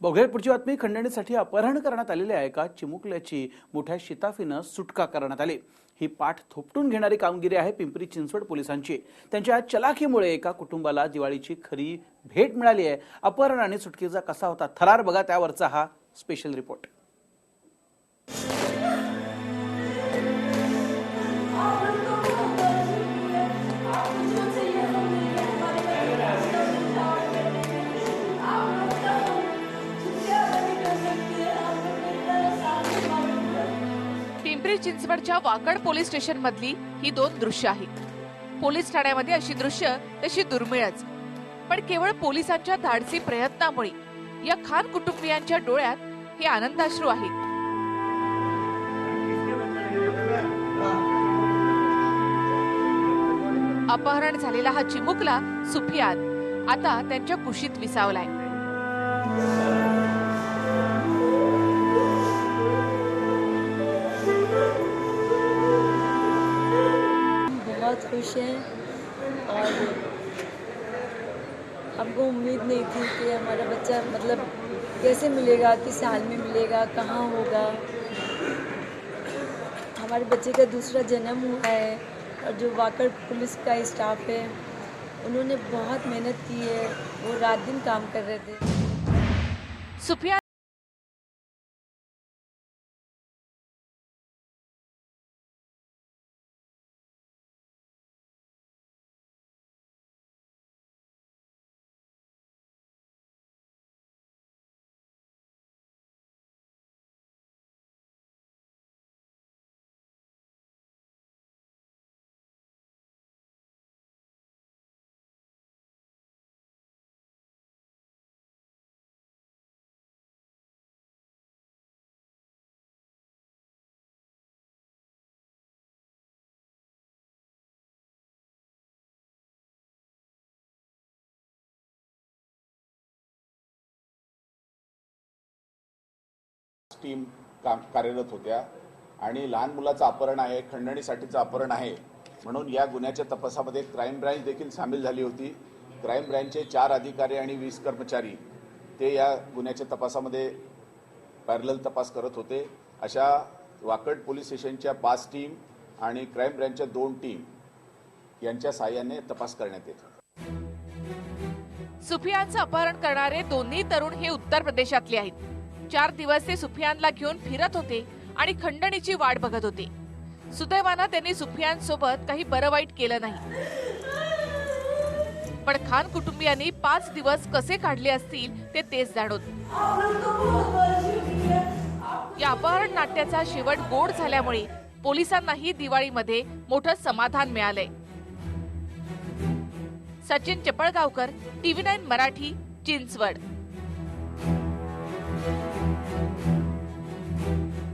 बघूया पुढची बातमी खंडणीसाठी अपहरण करण्यात आलेल्या एका चिमुकल्याची मोठ्या शिताफीनं सुटका करण्यात आली. ही पाठ थोपटून घेणारी कामगिरी आहे पिंपरी चिंचवड पोलिसांची. त्यांच्या चलाखीमुळे एका कुटुंबाला दिवाळीची खरी भेट मिळाली आहे. अपहरण आणि सुटकेचा कसा होता थरार बघा त्यावरचा हा स्पेशल रिपोर्ट चिंचवडच्या वाकड पोलीस स्टेशन मधली ही दोन दृश्य आहेत. पोलीस ठाण्यामध्ये अशी दृश्य तशी दुर्मिळच. पण केवळ पोलिसांच्या धाडसी प्रयत्नामुळे या खान कुटुंबियांच्या डोळ्यात हे आनंदाश्रू आहेत. अपहरण झालेला हा चिमुकला सुफियान आता त्यांच्या कुशीत विसावलाय. बहुत खुश हैं और हमको उम्मीद नहीं थी कि हमारा बच्चा मतलब कैसे मिलेगा, किस हाल में मिलेगा, कहाँ होगा। हमारे बच्चे का दूसरा जन्म हुआ है और जो वाकड़ पुलिस का स्टाफ है, उन्होंने बहुत मेहनत की है, वो रात दिन काम कर रहे थे। सुफियान टीम का कार्यरत होत्या. आणि लहान मुलाचं अपहरण आहे खंडणीसाठीचं अपहरण आहे म्हणून या गुन्ह्याच्या तपासामध्ये क्राईम ब्रँच देखील सामील झाली होती. क्राईम ब्रँचचे चार अधिकारी आणि वीस कर्मचारी ते या गुन्ह्याच्या तपासामध्ये पॅरल तपास करत होते. अशा वाकड पोलीस स्टेशनच्या पाच टीम आणि क्राईम ब्रँचच्या दोन टीम यांच्या साहाय्याने तपास करण्यात येत होता. अपहरण करणारे दोन्ही तरुण हे उत्तर प्रदेशातले आहेत. चार दिवस ते सुफियानला घेऊन फिरत होते आणि खंडणीची वाट बघत होते. सुदैवानं त्यांनी सुफियान सोबत काही बरं वाईट केलं नाही. पण खान कुटुंबियांनी पाच दिवस कसे काढले असतील ते तेच जाणवत या अपहरण नाट्याचा शेवट गोड झाल्यामुळे पोलिसांनाही दिवाळीमध्ये मोठं समाधान मिळालंय. Sachin Chapalgaonkar TV nine Marathi Chinchwad. Thank you.